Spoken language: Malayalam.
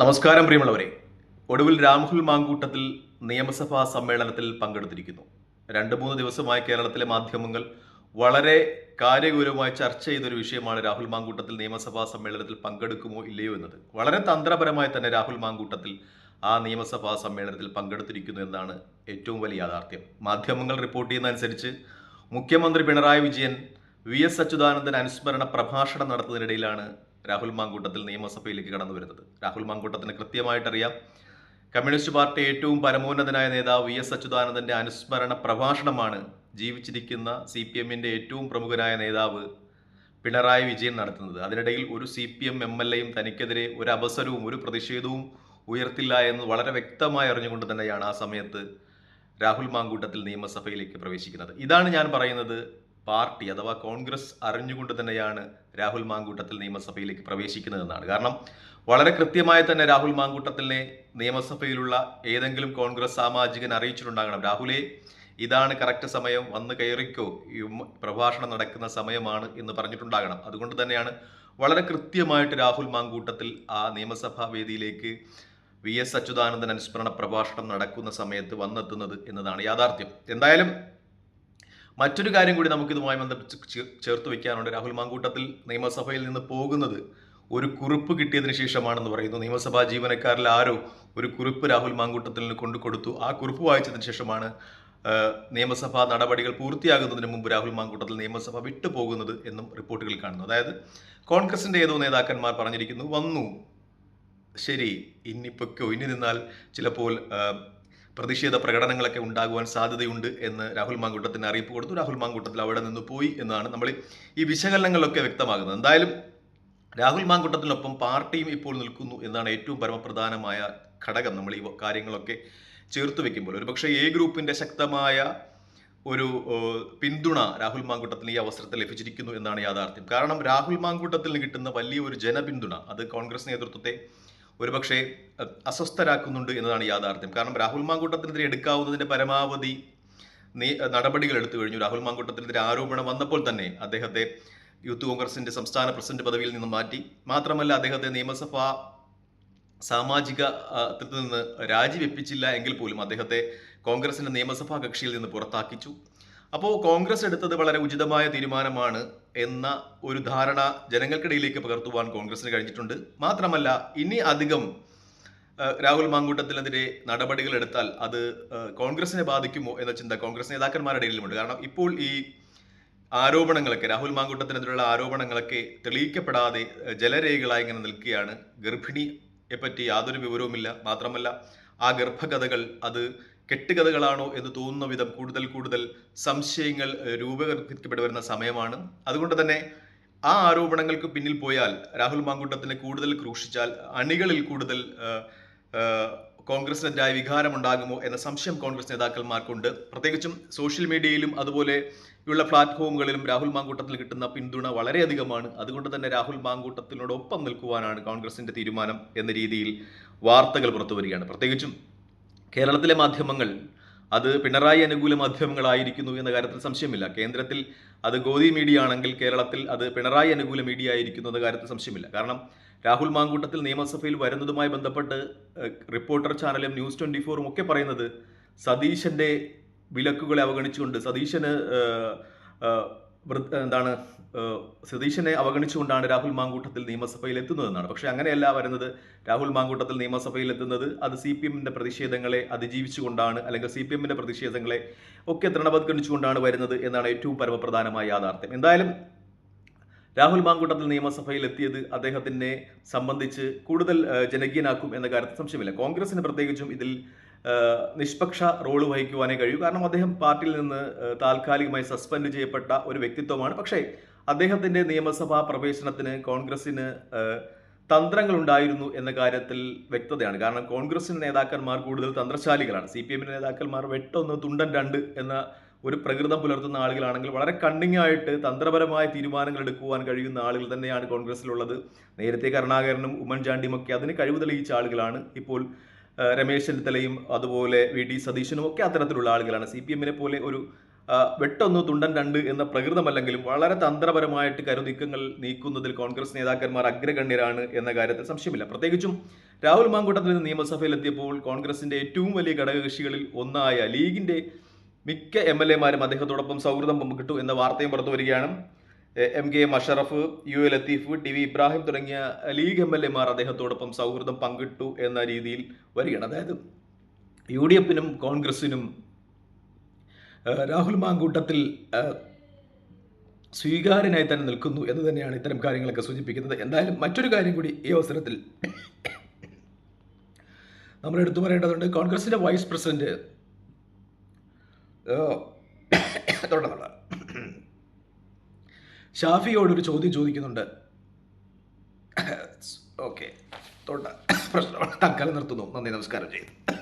നമസ്കാരം പ്രിയമുള്ളവരെ. ഒടുവിൽ രാഹുൽ മാങ്കൂട്ടത്തിൽ നിയമസഭാ സമ്മേളനത്തിൽ പങ്കെടുത്തിരിക്കുന്നു. രണ്ട് മൂന്ന് ദിവസമായി കേരളത്തിലെ മാധ്യമങ്ങൾ വളരെ കാര്യഗൗരവമായി ചർച്ച ചെയ്തൊരു വിഷയമാണ് രാഹുൽ മാങ്കൂട്ടത്തിൽ നിയമസഭാ സമ്മേളനത്തിൽ പങ്കെടുക്കുമോ ഇല്ലയോ എന്നത്. വളരെ തന്ത്രപരമായി തന്നെ രാഹുൽ മാങ്കൂട്ടത്തിൽ ആ നിയമസഭാ സമ്മേളനത്തിൽ പങ്കെടുത്തിരിക്കുന്നു എന്നാണ് ഏറ്റവും വലിയ യാഥാർത്ഥ്യം. മാധ്യമങ്ങൾ റിപ്പോർട്ട് ചെയ്യുന്നതനുസരിച്ച് മുഖ്യമന്ത്രി പിണറായി വിജയൻ വി എസ് അച്യുതാനന്ദൻ അനുസ്മരണ പ്രഭാഷണം നടത്തുന്നതിനിടയിലാണ് രാഹുൽ മാങ്കൂട്ടത്തിൽ നിയമസഭയിലേക്ക് കടന്നു വരുന്നത്. രാഹുൽ മാങ്കൂട്ടത്തിന് കൃത്യമായിട്ടറിയാം. കമ്മ്യൂണിസ്റ്റ് പാർട്ടി ഏറ്റവും പരമോന്നതനായ നേതാവ് വി എസ് അച്യുതാനന്ദന്റെ അനുസ്മരണ പ്രഭാഷണമാണ് ജീവിച്ചിരിക്കുന്ന സി പി എമ്മിന്റെ ഏറ്റവും പ്രമുഖനായ നേതാവ് പിണറായി വിജയൻ നടത്തുന്നത്. അതിനിടയിൽ ഒരു C P M M L എയും തനിക്കെതിരെ ഒരു അവസരവും ഒരു പ്രതിഷേധവും ഉയർത്തില്ല എന്ന് വളരെ വ്യക്തമായി അറിഞ്ഞുകൊണ്ട് തന്നെയാണ് ആ സമയത്ത് രാഹുൽ മാങ്കൂട്ടത്തിൽ നിയമസഭയിലേക്ക് പ്രവേശിക്കുന്നത്. ഇതാണ് ഞാൻ പറയുന്നത് പാർട്ടി അഥവാ കോൺഗ്രസ് അറിഞ്ഞുകൊണ്ട് തന്നെയാണ് രാഹുൽ മാങ്കൂട്ടത്തിൽ നിയമസഭയിലേക്ക് പ്രവേശിക്കുന്നതെന്നാണ്. കാരണം വളരെ കൃത്യമായി തന്നെ രാഹുൽ മാങ്കൂട്ടത്തിനെ നിയമസഭയിലുള്ള ഏതെങ്കിലും കോൺഗ്രസ് സാമാജികൻ അറിയിച്ചിട്ടുണ്ടാകണം. രാഹുലെ ഇതാണ് കറക്റ്റ് സമയം വന്ന് കയറിക്കോ. പ്രഭാഷണം നടക്കുന്ന സമയമാണ് എന്ന് പറഞ്ഞിട്ടുണ്ടാകണം. അതുകൊണ്ട് തന്നെയാണ് വളരെ കൃത്യമായിട്ട് രാഹുൽ മാങ്കൂട്ടത്തിൽ ആ നിയമസഭാ വേദിയിലേക്ക് വി എസ് അച്യുതാനന്ദൻ അനുസ്മരണ പ്രഭാഷണം നടക്കുന്ന സമയത്ത് വന്നെത്തുന്നത് എന്നതാണ് യാഥാർത്ഥ്യം. എന്തായാലും മറ്റൊരു കാര്യം കൂടി നമുക്കിതുമായി ബന്ധപ്പെട്ട് ചേർത്ത് വെക്കാനുണ്ട്. രാഹുൽ മാങ്കൂട്ടത്തിൽ നിയമസഭയിൽ നിന്ന് പോകുന്നത് ഒരു കുറിപ്പ് കിട്ടിയതിന് ശേഷമാണെന്ന് പറയുന്നു. നിയമസഭാ ജീവനക്കാരിൽ ആരോ ഒരു കുറിപ്പ് രാഹുൽ മാങ്കൂട്ടത്തിന് കൊണ്ടു കൊടുത്തു. ആ കുറിപ്പ് വായിച്ചതിന് ശേഷമാണ് നിയമസഭാ നടപടികൾ പൂർത്തിയാകുന്നതിന് മുമ്പ് രാഹുൽ മാങ്കൂട്ടത്തിൽ നിയമസഭ വിട്ടുപോകുന്നത് എന്നും റിപ്പോർട്ടുകൾ കാണുന്നു. അതായത് കോൺഗ്രസിന്റെ ഏതോ നേതാക്കന്മാർ പറഞ്ഞിരിക്കുന്നു വന്നു. ശരി ഇനി പൊയ്ക്കോ ഇനി നിന്നാൽ ചിലപ്പോൾ പ്രതിഷേധ പ്രകടനങ്ങളൊക്കെ ഉണ്ടാകുവാൻ സാധ്യതയുണ്ട് എന്ന് രാഹുൽ മാങ്കൂട്ടത്തിന് അറിയിപ്പ് കൊടുത്തു. രാഹുൽ മാങ്കൂട്ടത്തിൽ അവിടെ നിന്ന് പോയി എന്നാണ് നമ്മൾ ഈ വിശകലനങ്ങളിലൊക്കെ വ്യക്തമാകുന്നത്. എന്തായാലും രാഹുൽ മാങ്കൂട്ടത്തിനൊപ്പം പാർട്ടിയും ഇപ്പോൾ നിൽക്കുന്നു എന്നാണ് ഏറ്റവും പരമപ്രധാനമായ ഘടകം നമ്മൾ ഈ കാര്യങ്ങളൊക്കെ ചേർത്ത് വെക്കുമ്പോൾ. ഒരുപക്ഷെ എ ഗ്രൂപ്പിന്റെ ശക്തമായ ഒരു പിന്തുണ രാഹുൽ മാങ്കൂട്ടത്തിന് ഈ അവസരത്തിൽ ലഭിച്ചിരിക്കുന്നു എന്നാണ് യാഥാർത്ഥ്യം. കാരണം രാഹുൽ മാങ്കൂട്ടത്തിന് കിട്ടുന്ന വലിയൊരു ജനപിന്തുണ അത് കോൺഗ്രസ് നേതൃത്വത്തെ ഒരുപക്ഷെ അസ്വസ്ഥരാക്കുന്നുണ്ട് എന്നതാണ് യാഥാർത്ഥ്യം. കാരണം രാഹുൽ മാങ്കൂട്ടത്തിനെതിരെ എടുക്കാവുന്നതിന്റെ പരമാവധി നടപടികൾ എടുത്തു കഴിഞ്ഞു. രാഹുൽ മാങ്കൂട്ടത്തിനെതിരെ ആരോപണം വന്നപ്പോൾ തന്നെ അദ്ദേഹത്തെ യൂത്ത് കോൺഗ്രസിന്റെ സംസ്ഥാന പ്രസിഡന്റ് പദവിയിൽ നിന്ന് മാറ്റി. മാത്രമല്ല അദ്ദേഹത്തെ നിയമസഭാ സാമാജിക നിന്ന് രാജിവെപ്പിച്ചില്ല എങ്കിൽ പോലും അദ്ദേഹത്തെ കോൺഗ്രസിന്റെ നിയമസഭാ കക്ഷിയിൽ നിന്ന് പുറത്താക്കിച്ചു. അപ്പോൾ കോൺഗ്രസ് എടുത്തത് വളരെ ഉചിതമായ തീരുമാനമാണ് എന്ന ഒരു ധാരണ ജനങ്ങൾക്കിടയിലേക്ക് പകർത്തുവാൻ കോൺഗ്രസിന് കഴിഞ്ഞിട്ടുണ്ട്. മാത്രമല്ല ഇനി അധികം രാഹുൽ മാങ്കൂട്ടത്തിനെതിരെ നടപടികൾ എടുത്താൽ അത് കോൺഗ്രസിനെ ബാധിക്കുമോ എന്ന ചിന്ത കോൺഗ്രസ് നേതാക്കന്മാരുടെ ഇടയിലുമുണ്ട് കാരണം ഇപ്പോൾ ഈ ആരോപണങ്ങളൊക്കെ രാഹുൽ മാങ്കൂട്ടത്തിനെതിരെയുള്ള ആരോപണങ്ങളൊക്കെ തെളിയിക്കപ്പെടാതെ ജലരേഖകളായി ഇങ്ങനെ നിൽക്കുകയാണ്. ഗർഭിണിയെ പറ്റി യാതൊരു വിവരവുമില്ല. മാത്രമല്ല ആ ഗർഭകഥകൾ അത് കെട്ടുകഥകളാണോ എന്ന് തോന്നുന്ന വിധം കൂടുതൽ കൂടുതൽ സംശയങ്ങൾ രൂപകൽപ്പിക്കപ്പെട്ടു വരുന്ന സമയമാണ്. അതുകൊണ്ട് തന്നെ ആ ആരോപണങ്ങൾക്ക് പിന്നിൽ പോയാൽ രാഹുൽ മാങ്കൂട്ടത്തിനെ കൂടുതൽ ക്രൂശിച്ചാൽ അണികളിൽ കൂടുതൽ കോൺഗ്രസിനെതിരായ വികാരമുണ്ടാകുമോ എന്ന സംശയം കോൺഗ്രസ് നേതാക്കന്മാർക്കുണ്ട്. പ്രത്യേകിച്ചും സോഷ്യൽ മീഡിയയിലും അതുപോലെ ഉള്ള പ്ലാറ്റ്ഫോമുകളിലും രാഹുൽ മാങ്കൂട്ടത്തിൽ കിട്ടുന്ന പിന്തുണ വളരെയധികമാണ്. അതുകൊണ്ട് തന്നെ രാഹുൽ മാങ്കൂട്ടത്തിനോടൊപ്പം നിൽക്കുവാനാണ് കോൺഗ്രസിന്റെ തീരുമാനം എന്ന രീതിയിൽ വാർത്തകൾ പുറത്തു വരികയാണ് പ്രത്യേകിച്ചും കേരളത്തിലെ മാധ്യമങ്ങൾ അത് പിണറായി അനുകൂല മാധ്യമങ്ങളായിരിക്കുന്നു എന്ന കാര്യത്തിൽ സംശയമില്ല. കേന്ദ്രത്തിൽ അത് ഗോദി മീഡിയ ആണെങ്കിൽ കേരളത്തിൽ അത് പിണറായി അനുകൂല മീഡിയ ആയിരിക്കുന്നു എന്ന കാര്യത്തിൽ സംശയമില്ല. കാരണം രാഹുൽ മാങ്കൂട്ടത്തിൽ നിയമസഭയിൽ വരുന്നതുമായി ബന്ധപ്പെട്ട് റിപ്പോർട്ടർ ചാനലും ന്യൂസ് ട്വന്റി ഫോറും ഒക്കെ പറയുന്നത് സതീശന്റെ വിലക്കുകളെ അവഗണിച്ചുകൊണ്ട് സതീശന് എന്താണ് സതീശനെ അവഗണിച്ചുകൊണ്ടാണ് രാഹുൽ മാങ്കൂട്ടത്തിൽ നിയമസഭയിൽ എത്തുന്നതെന്നാണ്. പക്ഷെ അങ്ങനെയല്ല വരുന്നത്. രാഹുൽ മാങ്കൂട്ടത്തിൽ നിയമസഭയിൽ എത്തുന്നത് അത് സി പി എമ്മിന്റെ പ്രതിഷേധങ്ങളെ അതിജീവിച്ചുകൊണ്ടാണ് അല്ലെങ്കിൽ സി പി എമ്മിന്റെ പ്രതിഷേധങ്ങളെ ഒക്കെ തൃണവത്കരിച്ചുകൊണ്ടാണ് വരുന്നത് എന്നാണ് ഏറ്റവും പരമപ്രധാനമായ യാഥാർത്ഥ്യം. എന്തായാലും രാഹുൽ മാങ്കൂട്ടത്തിൽ നിയമസഭയിൽ എത്തിയത് അദ്ദേഹത്തിനെ സംബന്ധിച്ച് കൂടുതൽ ജനകീയനാക്കും എന്ന കാര്യത്തിൽ സംശയമില്ല. കോൺഗ്രസിന് പ്രത്യേകിച്ചും ഇതിൽ നിഷ്പക്ഷ റോൾ വഹിക്കുവാനേ കഴിയൂ. കാരണം അദ്ദേഹം പാർട്ടിയിൽ നിന്ന് താൽക്കാലികമായി സസ്പെൻഡ് ചെയ്യപ്പെട്ട ഒരു വ്യക്തിത്വമാണ്. പക്ഷേ അദ്ദേഹത്തിന്റെ നിയമസഭാ പ്രവേശനത്തിന് കോൺഗ്രസിന് തന്ത്രങ്ങൾ ഉണ്ടായിരുന്നു എന്ന കാര്യത്തിൽ വ്യക്തതയാണ്. കാരണം കോൺഗ്രസിന്റെ നേതാക്കന്മാർ കൂടുതൽ തന്ത്രശാലികളാണ്. സി പി എമ്മിന്റെ നേതാക്കന്മാർ വെട്ടൊന്ന് തുണ്ടൻ രണ്ട് എന്ന ഒരു പ്രകൃതം പുലർത്തുന്ന ആളുകളാണെങ്കിൽ വളരെ കണ്ണിങ് ആയിട്ട് തന്ത്രപരമായ തീരുമാനങ്ങൾ എടുക്കുവാൻ കഴിയുന്ന ആളുകൾ തന്നെയാണ് കോൺഗ്രസിലുള്ളത്. നേരത്തെ കരുണാകരനും ഉമ്മൻചാണ്ടിയും ഒക്കെ അതിന് കഴിവ് തെളിയിച്ച ആളുകളാണ്. ഇപ്പോൾ രമേശ് ചെന്നിത്തലയും അതുപോലെ വി ഡി സതീശനും ഒക്കെ അത്തരത്തിലുള്ള ആളുകളാണ്. സി പി എമ്മിനെ പോലെ ഒരു വെട്ടൊന്ന് തുണ്ടൻ രണ്ട് എന്ന പ്രകൃതമല്ലെങ്കിലും വളരെ തന്ത്രപരമായിട്ട് കരുനീക്കങ്ങൾ നീക്കുന്നതിൽ കോൺഗ്രസ് നേതാക്കന്മാർ അഗ്രഗണ്യരാണ് എന്ന കാര്യത്തിൽ സംശയമില്ല. പ്രത്യേകിച്ചും രാഹുൽ മാങ്കൂട്ടത്തിൽ നിന്ന് നിയമസഭയിലെത്തിയപ്പോൾ കോൺഗ്രസിന്റെ ഏറ്റവും വലിയ ഘടകകക്ഷികളിൽ ഒന്നായ ലീഗിന്റെ മിക്ക എം എൽ എമാരും അദ്ദേഹത്തോടൊപ്പം സൗഹൃദം പങ്കിട്ടു എന്ന വാർത്തയും പുറത്തു വരികയാണ്. A- M K Musharaf U A Latheef T V Ibrahim തുടങ്ങിയ ലീഗ് എം എൽ എമാർ അദ്ദേഹത്തോടൊപ്പം സൗഹൃദം പങ്കിട്ടു എന്ന രീതിയിൽ വരികയാണ്. അതായത് യു ഡി എഫിനും കോൺഗ്രസിനും രാഹുൽ മാങ്കൂട്ടത്തിൽ സ്വീകാര്യനായി തന്നെ നിൽക്കുന്നു എന്ന് തന്നെയാണ് ഇത്തരം കാര്യങ്ങളൊക്കെ സൂചിപ്പിക്കുന്നത്. എന്തായാലും മറ്റൊരു കാര്യം കൂടി ഈ അവസരത്തിൽ നമ്മൾ എടുത്തു പറയേണ്ടതുണ്ട്. കോൺഗ്രസിന്റെ വൈസ് പ്രസിഡന്റ് തുടർന്നുള്ള. ഷാഫിയോട് ഒരു ചോദ്യം ചോദിക്കുന്നുണ്ട്. ഓക്കെ തൊണ്ട പ്രശ്നം. തൽക്കാലം നിർത്തുന്നു. നന്ദി നമസ്കാരം. ചെയ്യും